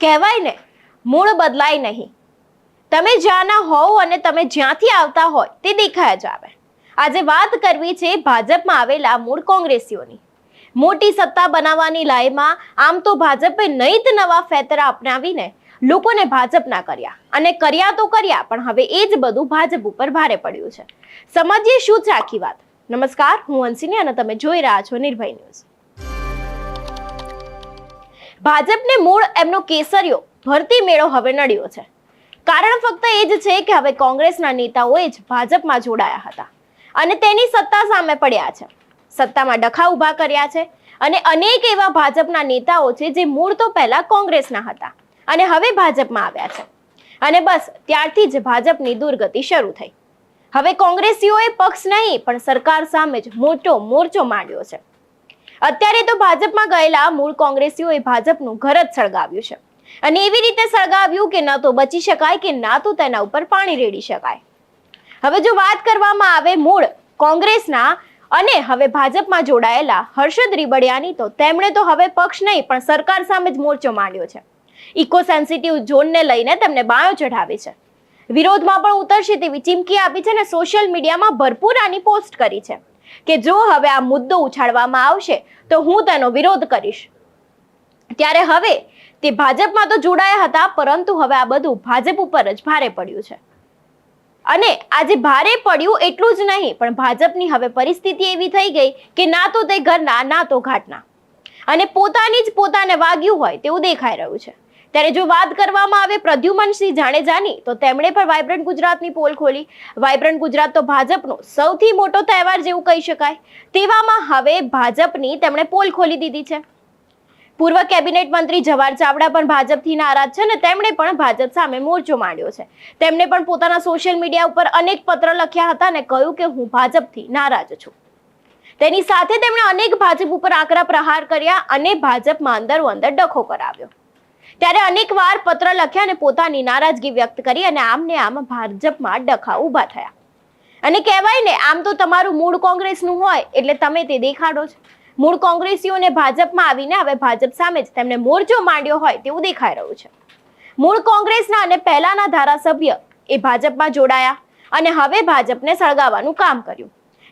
કહેવાય ને, મૂળ બદલાય નહીં. તમે જ્યાંના હોવ અને તમે જ્યાંથી આવતા હોય તે દેખાય જ આવે. આજે વાત કરવી છે ભાજપમાં આવેલા મૂળ કોંગ્રેસીઓની. મોટી સત્તા બનાવવાની લાયમાં આમ તો ભાજપે નહીં જ નવા ફેતરા અપનાવીને લોકોને ભાજપના કર્યા. અને કર્યા તો કર્યા, પણ હવે એ જ બધું ભાજપ ઉપર ભારે પડ્યું છે. સમજીએ શું છે આખી વાત? નમસ્કાર, હું અંશિની અને તમે જોઈ રહ્યા છો નિર્ભય ન્યૂઝ. ભાજપને મૂળ એમનો કેસરીયો ભરતી મેળો હવે નડ્યો છે. કારણ ફક્ત એ જ છે કે હવે કોંગ્રેસના નેતાઓએ જ ભાજપમાં જોડાયા હતા અને તેની સત્તા સામે પડ્યા છે. સત્તામાં ડખા ઊભા કર્યા છે અને અનેક એવા ભાજપના નેતાઓ છે જે મૂળ તો પહેલા કોંગ્રેસના હતા અને હવે ભાજપમાં આવ્યા છે. અને બસ ત્યારથી જ ભાજપની દુર્ગતિ શરૂ થઈ. હવે કોંગ્રેસીઓએ પક્ષ નહીં પણ સરકાર સામે જ મોટો મોરચો માંડ્યો છે. અત્યારે તો ભાજપમાં ગયેલા મૂળ કોંગ્રેસીઓએ ભાજપનું ઘર જ સળગાવ્યું છે. અને એવી રીતે સળગાવ્યું કે ન તો બચી શકાય કે ના તો તેના ઉપર પાણી રેડી શકાય. હવે જો વાત કરવામાં આવે મૂળ કોંગ્રેસના અને હવે ભાજપમાં જોડાયેલા હર્ષદ રીબડિયાની તો તેમણે તો હવે પક્ષ નહીં, પણ સરકાર સામે જ મોરચો માંડ્યો છે. ઇકો સેન્સિટિવ ઝોનને લઈને તેમને બાયો ચઢાવી છે. વિરોધમાં પણ ઉતરશે તેવી ચીમકી આપી છે અને સોશિયલ મીડિયામાં ભરપૂર આની પોસ્ટ કરી છે. કે જો હવે આ મુદ્દો ઉછાળવામાં આવશે, તો હું તેનો વિરોધ કરીશ. ત્યારે હવે તે ભાજપમાં તો જોડાયા હતા, પરંતુ હવે આ બધું ભાજપ ઉપર જ ભારે પડ્યું છે. અને આજે ભારે પડ્યું એટલું જ નહીં, પણ ભાજપની હવે પરિસ્થિતિ એવી થઈ ગઈ કે ના તો તે ઘરના, ના તો ઘાટના. અને પોતાની જ પોતાને વાગ્યું હોય તેવું દેખાઈ રહ્યું છે. ત્યારે જો વાત કરવામાં આવે પ્રદ્યુમનસિંહ જાડેજાની, તો તેમણે પણ વાઇબ્રન્ટ ગુજરાતની પોલ ખોલી. વાઇબ્રન્ટ ગુજરાત તો ભાજપનો સૌથી મોટો તહેવાર જેવું કહી શકાય. તેવામાં હવે ભાજપની તેમણે પોલ ખોલી દીધી છે. પૂર્વ કેબિનેટ મંત્રી જવાહર ચાવડા પણ ભાજપથી નારાજ છે અને તેમણે પણ ભાજપ સામે મોરચો માંડ્યો છે. તેમણે પણ પોતાના સોશિયલ મીડિયા ઉપર અનેક પત્ર લખ્યા હતા અને કહ્યું કે હું ભાજપથી નારાજ છું. તેની સાથે તેમણે અનેક ભાજપ ઉપર આકરા પ્રહાર કર્યા અને ભાજપમાં અંદરો અંદર ડખો કરાવ્યો. ત્યારે અનેક વાર પત્ર લખ્યા અને પોતાની નારાજગી વ્યક્ત કરી અને આમને આમ ભાજપમાં ડખા ઊભા થયા. અને કહેવાય ને, આમ તો તમારું મૂળ કોંગ્રેસનું હોય, એટલે તમે તે દેખાડો છો. મૂળ કોંગ્રેસીઓને ભાજપમાં આવીને હવે ભાજપ સામે જ તેમને મોરચો માંડ્યો હોય તેવું દેખાઈ રહ્યું છે. મૂળ કોંગ્રેસના અને પહેલાના ધારાસભ્ય એ ભાજપમાં જોડાયા અને હવે ભાજપને સળગાવવાનું કામ કર્યું.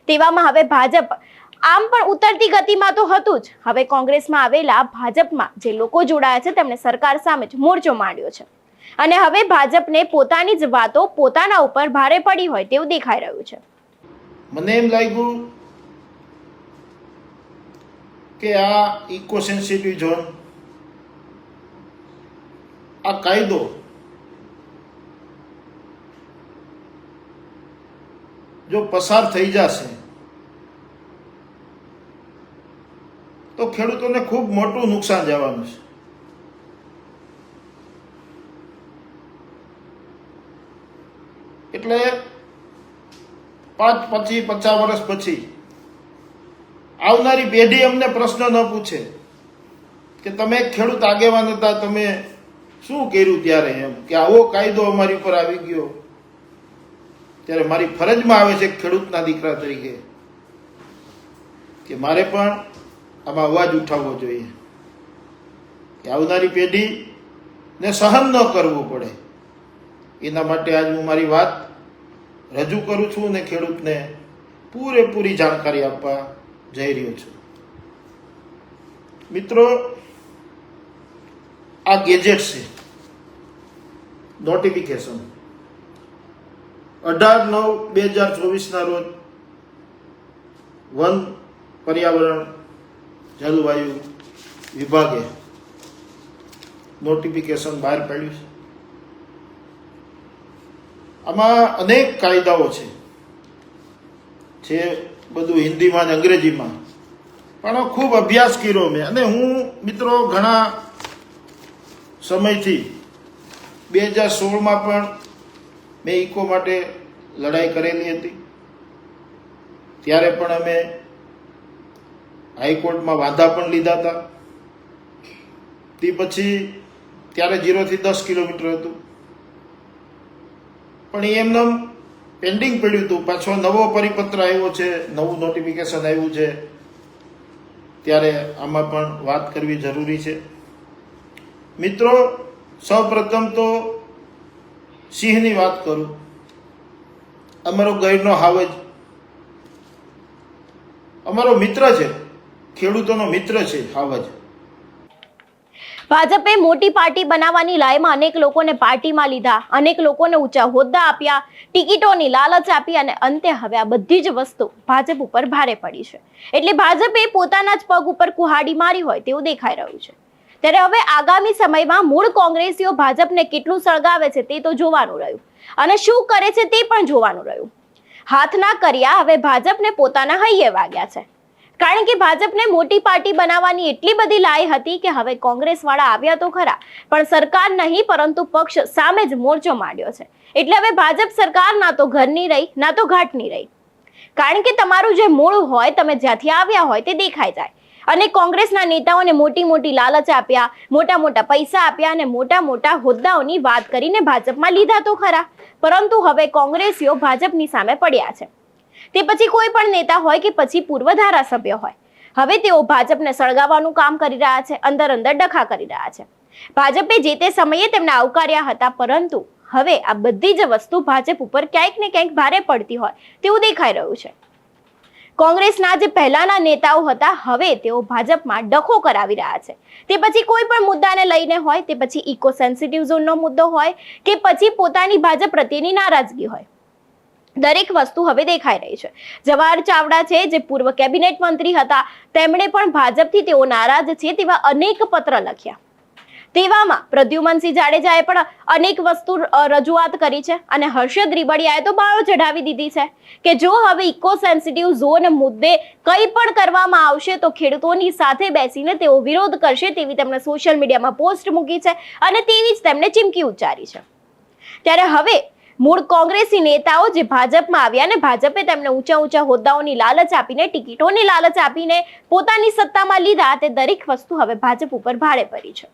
તેવામાં હવે ભાજપ આમ પણ ઉતરતી ગતિમાં તો હતું જ. હવે કોંગ્રેસમાં આવેલા ભાજપમાં જે લોકો જોડાયા છે તેમણે સરકાર સામે જ મોરચો માંડ્યો છે. અને હવે ભાજપને પોતાની જ વાતો પોતાના ઉપર ભારે પડી હોય તેવું દેખાઈ રહ્યું છે. મને એમ લાગ્યું કે આ ઇકો સેન્સિટિવ ઝોન આ કાયદો જો પસાર થઈ જશે તો ખેડૂતોને ખૂબ મોટું નુકસાન જવાનું છે. એટલે પાંચ પછી પચાસ વર્ષ પછી આવનારી પેઢી અમને પ્રશ્ન ન પૂછે કે તમે ખેડૂત આગેવાન હતા, તમે શું કર્યું ત્યારે એમ? કે આવો કાયદો અમારી ઉપર આવી ગયો. ત્યારે મારી ફરજમાં આવે છે ખેડૂતના દીકરા તરીકે કે મારે પણ આમાં અવાજ ઉઠાવવો જોઈએ. કે આવનારી પેઢીને સહન ન કરવું પડે. એના માટે આજ હું મારી વાત રજૂ કરું છું ને ખેડૂતને પૂરેપૂરી જાણકારી આપવા જઈ રહ્યો છું. મિત્રો, આ ગેજેટ છે. નોટિફિકેશન અઢાર નવ બે હજાર ચોવીસના રોજ વન પર્યાવરણ જલવાયુ વિભાગે નોટિફિકેશન બહાર પાડ્યું છે. આમાં અનેક કાયદાઓ છે, જે બધું હિન્દીમાં અને અંગ્રેજીમાં. પણ ખૂબ અભ્યાસ કર્યો મેં. અને હું, મિત્રો, ઘણા સમયથી બે હજાર સોળમાં પણ મેં ઇકો માટે લડાઈ કરેલી હતી. ત્યારે પણ અમે હાઈકોર્ટમાં વાંધા પણ લીધા હતા. તે પછી ત્યારે જીરોથી દસ કિલોમીટર હતું. પણ એ એમને પેન્ડિંગ પડ્યું હતું. પાછો નવો પરિપત્ર આવ્યો છે, નવું નોટિફિકેશન આવ્યું છે. ત્યારે આમાં પણ વાત કરવી જરૂરી છે. મિત્રો, સૌપ્રથમ તો સિંહની વાત કરું. અમારો ગૈરનો હાવજ. અમારો મિત્ર છે. ખેડૂતોનો મિત્ર છે હાવજ ભાજપે મોટી પાર્ટી બનાવવાની લાયમાં અનેક લોકોને પાર્ટીમાં લીધા, અનેક લોકોને ઊંચા હોદ્દા આપ્યા, ટિકિટોની લાલચ આપી અને અંતે હવે આ બધી જ વસ્તુ ભાજપ ઉપર ભારે પડી છે. એટલે ભાજપે પોતાના જ પગ ઉપર કુહાડી મારી હોય તેવું દેખાઈ રહ્યું છે. ત્યારે હવે આગામી સમયમાં મૂળ કોંગ્રેસીઓ ભાજપને કેટલું સળગાવે છે તે તો જોવાનું રહ્યું. અને શું કરે છે તે પણ જોવાનું રહ્યું. હાથના કર્યા, હવે ભાજપને પોતાના હૈયે વાગ્યા છે. કારણ કે ભાજપને મોટી પાર્ટી બનાવવાની એટલી બધી લાઈ હતી કે હવે કોંગ્રેસ વાળા આવ્યા તો ખરા, પણ સરકાર નહીં, પરંતુ પક્ષ સામે જ મોરચો માંડ્યો છે. એટલે હવે ભાજપ સરકાર ના તો ઘરની રહી, ના તો ઘાટની રહી. કારણ કે તમારું જે મૂળ હોય, તમે જ્યાંથી આવ્યા હોય તે દેખાઈ જાય. અને કોંગ્રેસના નેતાઓને મોટી મોટી લાલચ આપ્યા, મોટા મોટા પૈસા આપ્યા અને મોટા મોટા હોદ્દાઓની વાત કરીને ભાજપમાં લીધા તો ખરા. પરંતુ હવે કોંગ્રેસીઓ ભાજપની સામે પડ્યા છે. તે પછી કોઈ પણ નેતા હોય કે પછી પૂર્વ ધારાસભ્ય હોય. હવે તેઓ ભાજપને સળગાવવાનું કામ કરી રહ્યા છે, અંદર અંદર ડખા કરી રહ્યા છે. ભાજપે જે તે સમયે તેમને આવકાર્યા હતા, પરંતુ હવે આ બધી જ વસ્તુ ભાજપ ઉપર ક્યાંક ને ક્યાંક ભારે પડતી હોય તેવું દેખાઈ રહ્યું છે. કોંગ્રેસના જે પહેલાના નેતાઓ હતા, હવે તેઓ ભાજપમાં ડખો કરાવી રહ્યા છે. તે પછી કોઈ પણ મુદ્દાને લઈને હોય, તે પછી ઇકો સેન્સિટિવ ઝોનનો મુદ્દો હોય, કે પછી પોતાની ભાજપ પ્રત્યેની નારાજગી હોય. દરેક વસ્તુ હવે દેખાઈ રહી છે. જવાહર ચાવડા છે, જે પૂર્વ કેબિનેટ મંત્રી હતા, તેમણે પણ ભાજપથી તેઓ નારાજ છે તેવા અનેક પત્ર લખ્યા. તેવામાં પ્રદ્યુમનસિંહ જાડેજાએ પણ અનેક વસ્તુ રજૂઆત કરી છે અને હર્ષદ રીબડિયાએ તો બાળો ચઢાવી દીધી છે કે જો હવે ઇકો સેન્સિટિવ ઝોન મુદ્દે કંઈ પણ કરવામાં આવશે તો ખેડૂતોની સાથે બેસીને તેઓ વિરોધ કરશે તેવી તેમણે સોશિયલ મીડિયામાં પોસ્ટ મૂકી છે અને તેવી જ તેમણે ચીમકી ઉચ્ચારી છે. ત્યારે હવે મૂળ કોંગ્રેસી નેતાઓ જે ભાજપમાં આવ્યા ને ભાજપે તેમને ઊંચા ઊંચા હોદ્દાઓની લાલચ આપીને, ટિકિટોની લાલચ આપીને પોતાની સત્તામાં લીધા તે દરેક વસ્તુ હવે ભાજપ ઉપર ભારે પડી છે.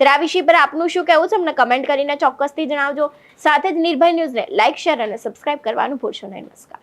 ત્યારે આ વિષય પર આપનું શું કહેવું છે? અમને કમેન્ટ કરીને ચોક્કસથી જણાવજો. સાથે જ નિર્ભય ન્યૂઝને લાઇક શેર અને સબસ્ક્રાઇબ કરવાનું ભૂલશો નહીં. નમસ્કાર.